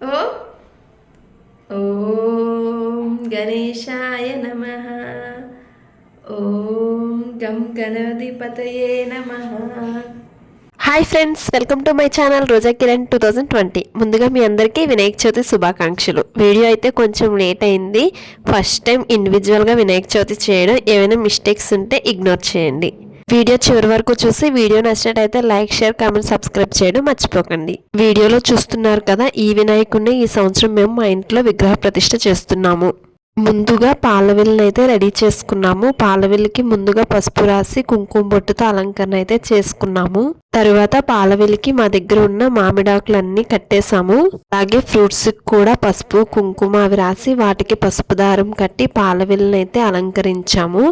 ఓ. ఓం గణేశాయ నమ. ఓం గం గణధిపతయే నమ. Hi friends welcome to my channel Roja Kiran two thousand twenty. ముందుగా మీ అందరికీ వినాయక చవితి శుభాకాంక్షలు. వీడియో అయితే కొంచెం లేట్ అయింది. ఫస్ట్ టైం ఇండివిజువల్గా వినాయక చవితి చేయడం. ఏమైనా మిస్టేక్స్ ఉంటే ఇగ్నోర్ చేయండి. వీడియో చివరి వరకు చూసి వీడియో నచ్చినట్టయితే లైక్ షేర్ కామెంట్ సబ్స్క్రైబ్ చేయడం మర్చిపోకండి. వీడియోలో చూస్తున్నారు కదా ఈ వినాయకుడిని ఈ సంవత్సరం మేము మా ఇంట్లో విగ్రహ ప్రతిష్ట చేస్తున్నాము. ముందుగా పాలవిల్ని అయితే రెడీ చేసుకున్నాము. పాలవెల్లికి ముందుగా పసుపు రాసి కుంకుమ బొట్టుతో అలంకరణ అయితే చేసుకున్నాము. తరువాత పాలవిల్లికి మా దగ్గర ఉన్న మామిడాకులన్నీ కట్టేశాము. అలాగే ఫ్రూట్స్ కూడా పసుపు కుంకుమ అవి రాసి వాటికి పసుపు దారం కట్టి పాలవిల్ని అయితే అలంకరించాము.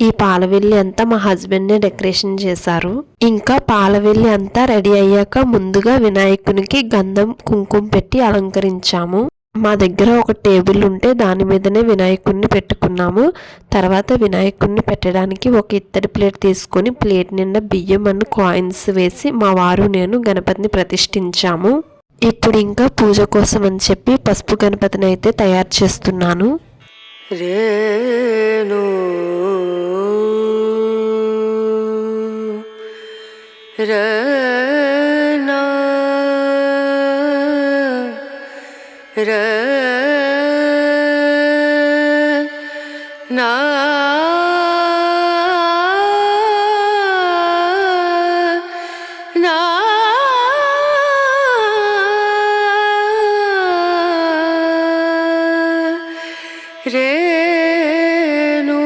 ఈ పాలవెల్లి అంతా మా హస్బెండ్నే డెకరేషన్ చేశారు. ఇంకా పాలవెల్లి అంతా రెడీ అయ్యాక ముందుగా వినాయకునికి గంధం కుంకుమ పెట్టి అలంకరించాము. మా దగ్గర ఒక టేబుల్ ఉంటే దాని మీదనే వినాయకుడిని పెట్టుకున్నాము. తర్వాత వినాయకుడిని పెట్టడానికి ఒక ఇత్తడి ప్లేట్ తీసుకొని ప్లేట్ నిండా బియ్యం అన్న కాయిన్స్ వేసి మా వారు నేను గణపతిని ప్రతిష్ఠించాము. ఇప్పుడు ఇంకా పూజ కోసం అని చెప్పి పసుపు గణపతిని అయితే తయారు చేస్తున్నాను. రేణు రే రనా నా Renu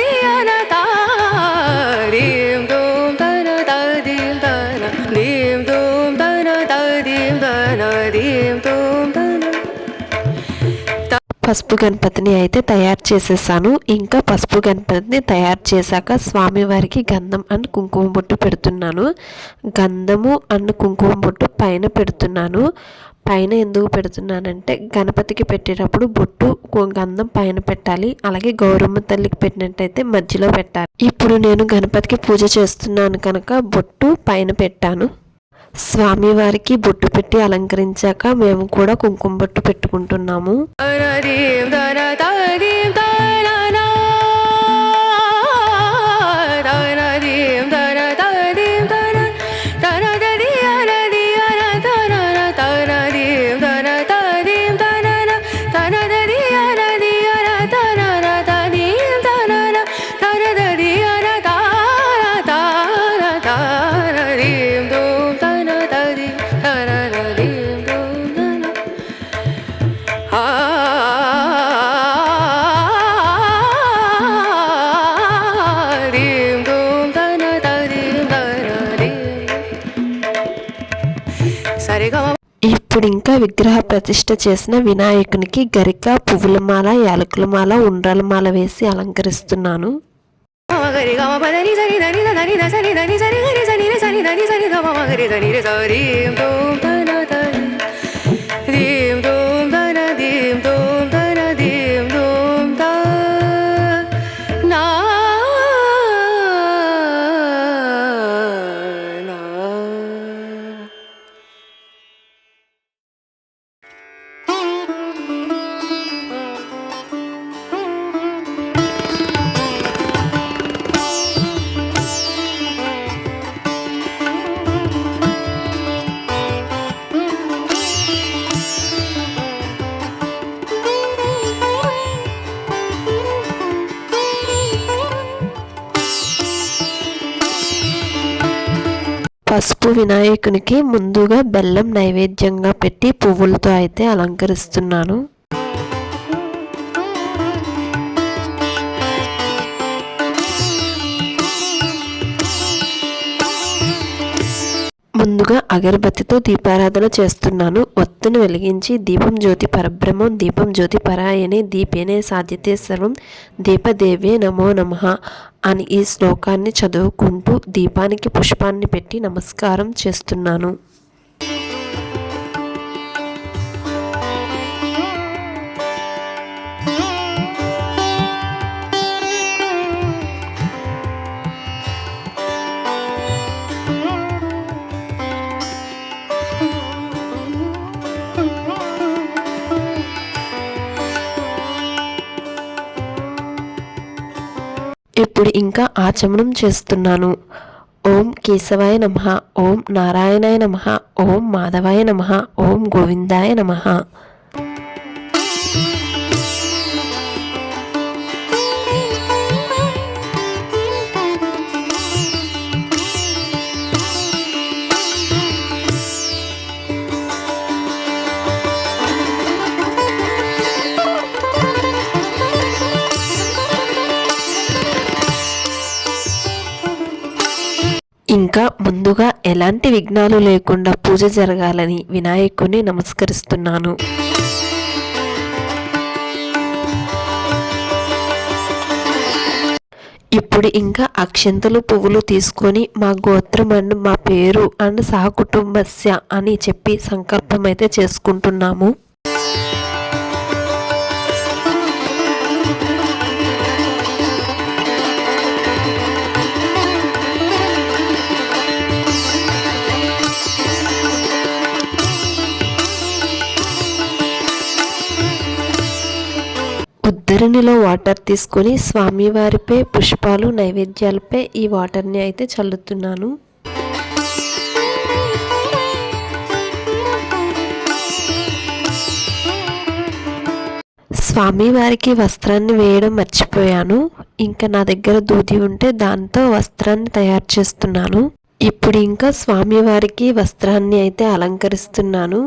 di ya na da dim dum da na da dim da na dim dum da na da dim da na dim dum da na పసుపు గణపతిని అయితే తయారు చేసేసాను. ఇంకా పసుపు గణపతిని తయారు చేశాక స్వామివారికి గంధం అండ్ కుంకుమ బొట్టు పెడుతున్నాను. గంధము అండ్ కుంకుమ బొట్టు పైన పెడుతున్నాను. పైన ఎందుకు పెడుతున్నానంటే గణపతికి పెట్టేటప్పుడు బొట్టు గంధం పైన పెట్టాలి అలాగే గౌరమ్మ తల్లికి పెట్టినట్టయితే మధ్యలో పెట్టాలి ఇప్పుడు నేను గణపతికి పూజ చేస్తున్నాను కనుక బొట్టు పైన పెట్టాను స్వామివారికి బొట్టు పెట్టి అలంకరించాక మేము కూడా కుంకుమ బొట్టు పెట్టుకుంటున్నాము సరిగా ఇప్పుడు ఇంకా విగ్రహ ప్రతిష్ఠ చేసిన వినాయకునికి గరిక పువ్వుల మాల యాలకుల మాల ఉండ్రాల మాల వేసి అలంకరిస్తున్నాను. సరి పసుపు వినాయకునికి ముందుగా బెల్లం నైవేద్యంగా పెట్టి పువ్వులతో అయితే అలంకరిస్తున్నాను. ముందుగా అగరబత్తితో దీపారాధన చేస్తున్నాను. ఒత్తును వెలిగించి దీపం జ్యోతి పరబ్రహ్మం దీపం జ్యోతి పరాయణే దీపేనే సాధ్యతే సర్వం దీపదేవే నమో నమః అని ఈ శ్లోకాన్ని చదువుకుంటూ దీపానికి పుష్పాన్ని పెట్టి నమస్కారం చేస్తున్నాను. ఇప్పుడు ఇంకా ఆచమనం చేస్తున్నాను. ఓం కేశవాయ నమ. ఓం నారాయణాయ నమ. ఓం మాధవాయ నమ. ఓం గోవిందాయ నమ. ఇంకా ముందుగా ఎలాంటి విఘ్నాలు లేకుండా పూజ జరగాలని వినాయకుని నమస్కరిస్తున్నాను. ఇప్పుడు ఇంకా అక్షంతలు పువ్వులు తీసుకొని మా గోత్రం అండ్ మా పేరు అండ్ సహకుటుంబస్య అని చెప్పి సంకల్పం అయితే చేసుకుంటున్నాము. ఉద్ధరణిలో వాటర్ తీసుకొని స్వామివారిపై పుష్పాలు నైవేద్యాలపై ఈ వాటర్ని అయితే చల్లుతున్నాను. స్వామివారికి వస్త్రాన్ని వేయడం మర్చిపోయాను. ఇంకా నా దగ్గర దూది ఉంటే దాంతో వస్త్రాన్ని తయారు చేస్తున్నాను. ఇప్పుడు ఇంకా స్వామివారికి వస్త్రాన్ని అయితే అలంకరిస్తున్నాను.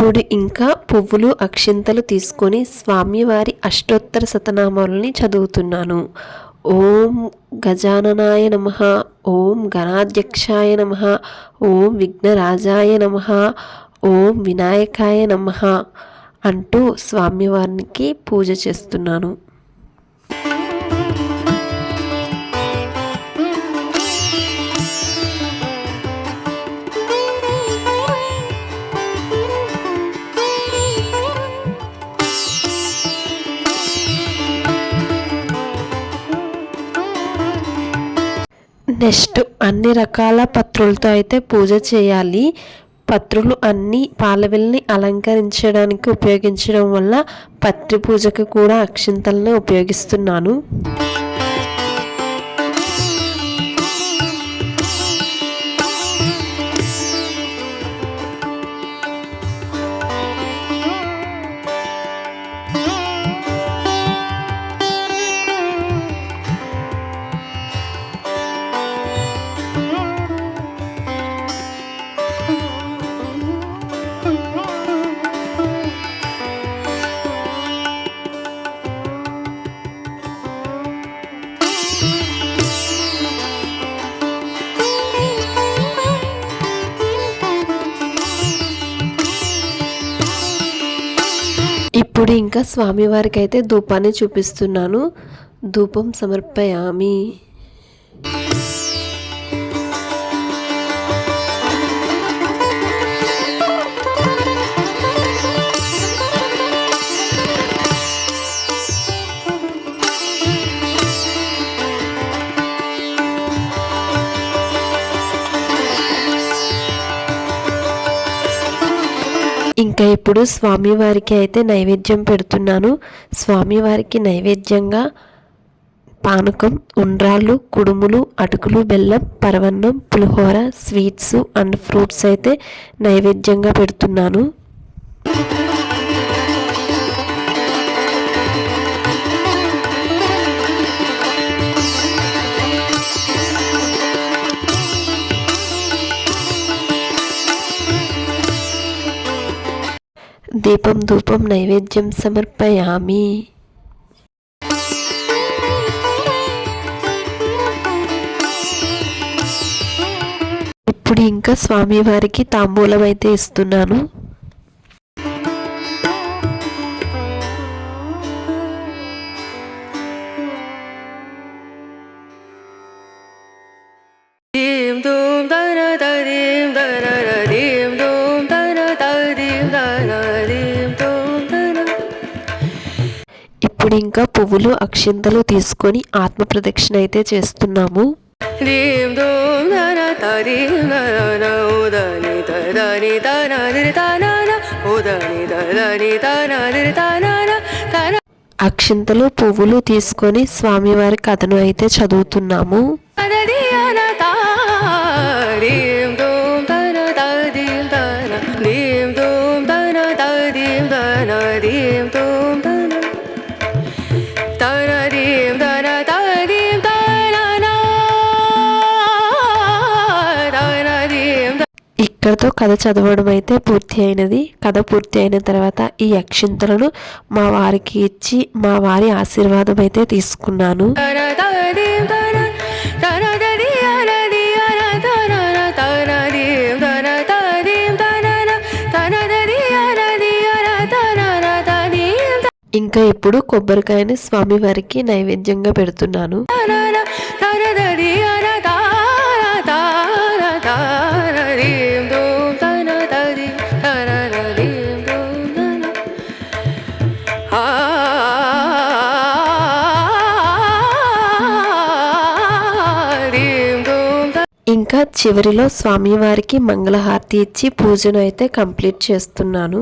ఇప్పుడు ఇంకా పువ్వులు అక్షింతలు తీసుకొని స్వామివారి అష్టోత్తర శతనామాలని చదువుతున్నాను. ఓం గజాననాయ నమ ఓం గణాధ్యక్షాయ నమ ఓం విఘ్నరాజాయ నమ ఓం వినాయకాయ నమ అంటూ స్వామివారికి పూజ చేస్తున్నాను. నెక్స్ట్ అన్ని రకాల పత్రులతో అయితే పూజ చేయాలి. పత్రులు అన్నీ పాలవెల్ని అలంకరించడానికి ఉపయోగించడం వల్ల పత్రి పూజకు కూడా అక్షింతలను ఉపయోగిస్తున్నాను. ఇప్పుడు ఇంకా స్వామివారికి అయితే ధూపాన్ని చూపిస్తున్నాను. ధూపం సమర్పయామి. ఇక ఇప్పుడు స్వామివారికి అయితే నైవేద్యం పెడుతున్నాను. స్వామివారికి నైవేద్యంగా పానకం ఉండ్రాళ్ళు కుడుములు అటుకులు బెల్లం పరవన్నం పులిహోర స్వీట్స్ అండ్ ఫ్రూట్స్ అయితే నైవేద్యంగా పెడుతున్నాను. దీపం ధూపం నైవేద్యం సమర్పయామి. ఇప్పుడు ఇంకా స్వామివారికి తాంబూలం అయితే ఇస్తున్నాను. ఇప్పుడు ఇంకా పువ్వులు అక్షింతలు తీసుకొని ఆత్మ ప్రదక్షిణ అయితే చేస్తున్నాము. అక్షింతలు పువ్వులు తీసుకొని స్వామివారి కథను అయితే చదువుతున్నాము. అక్షింతలతో కథ చదవడం అయితే పూర్తి అయినది. కథ పూర్తి అయిన తర్వాత ఈ అక్షింతలను మా వారికి ఇచ్చి మా వారి ఆశీర్వాదం అయితే తీసుకున్నాను. ఇంకా ఇప్పుడు కొబ్బరికాయని స్వామి వారికి నైవేద్యంగా పెడుతున్నాను. ఇంకా చివరిలో స్వామివారికి మంగళహారతి ఇచ్చి పూజను అయితే కంప్లీట్ చేస్తున్నాను.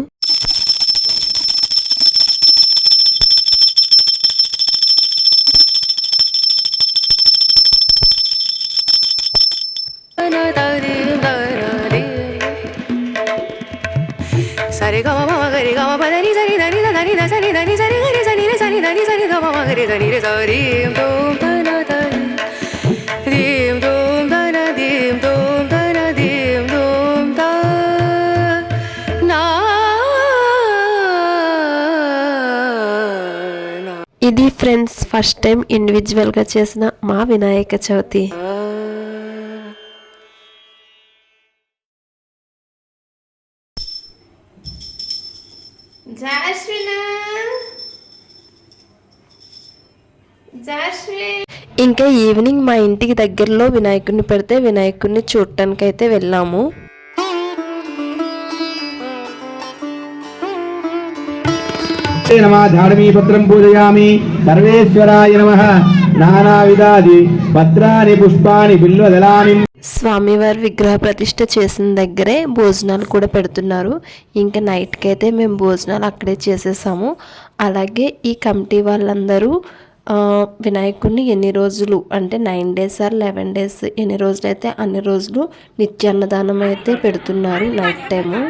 ఇది ఫ్రెండ్స్ ఫస్ట్ టైం ఇండివిజువల్గా చేసిన మా వినాయక చవితి. ఇంకా ఈవినింగ్ మా ఇంటికి దగ్గరలో వినాయకుడిని పెడితే వినాయకుడిని చూడటానికి అయితే వెళ్ళాము. నమ ధార్మీపత్రం పూజయామి సర్వేశ్వరాయ నమ నానావిధాది పత్రాని పుష్పాని బిల్వదలాని స్వామివారి విగ్రహ ప్రతిష్ట చేసిన దగ్గరే భోజనాలు కూడా పెడుతున్నారు. ఇంకా నైట్కి అయితే మేము భోజనాలు అక్కడే చేసేసాము. అలాగే ఈ కమిటీ వాళ్ళందరూ వినాయకుడిని ఎన్ని రోజులు అంటే nine days or eleven days ఎన్ని రోజులు అయితే అన్ని రోజులు నిత్యాన్నదానం అయితే పెడుతున్నారు నైట్ టైము.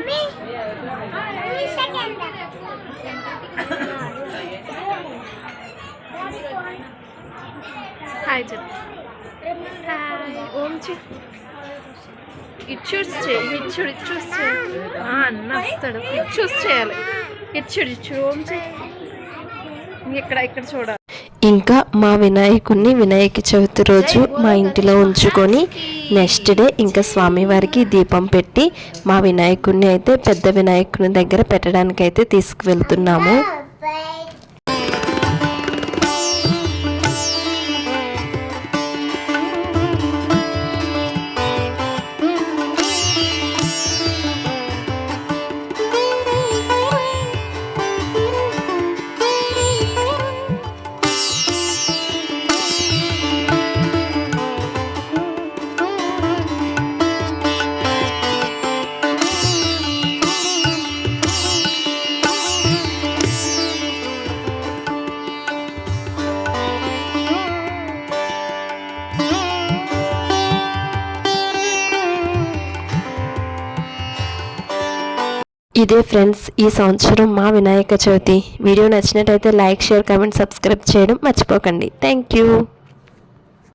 హాయ్ చెప్పు. హాయ్. ఓం చేయి ఇచ్చుడు అన్న వస్తాడు. చేయాలి. ఇచ్చుడు ఇచ్చుడు ఓం ఇక్కడ ఇక్కడ చూడాలి. ఇంకా మా వినాయకుడిని వినాయక చవితి రోజు మా ఇంటిలో ఉంచుకొని నెక్స్ట్ డే ఇంకా స్వామివారికి దీపం పెట్టి మా వినాయకుడిని అయితే పెద్ద వినాయకుని దగ్గర పెట్టడానికి అయితే తీసుకువెళ్తున్నాము. ఇదే ఫ్రెండ్స్ ఈ సంవత్సరం మా వినాయక చవితి. వీడియో నచ్చినట్టయితే లైక్ షేర్ కామెంట్ సబ్స్క్రైబ్ చేయడం మర్చిపోకండి. Thank you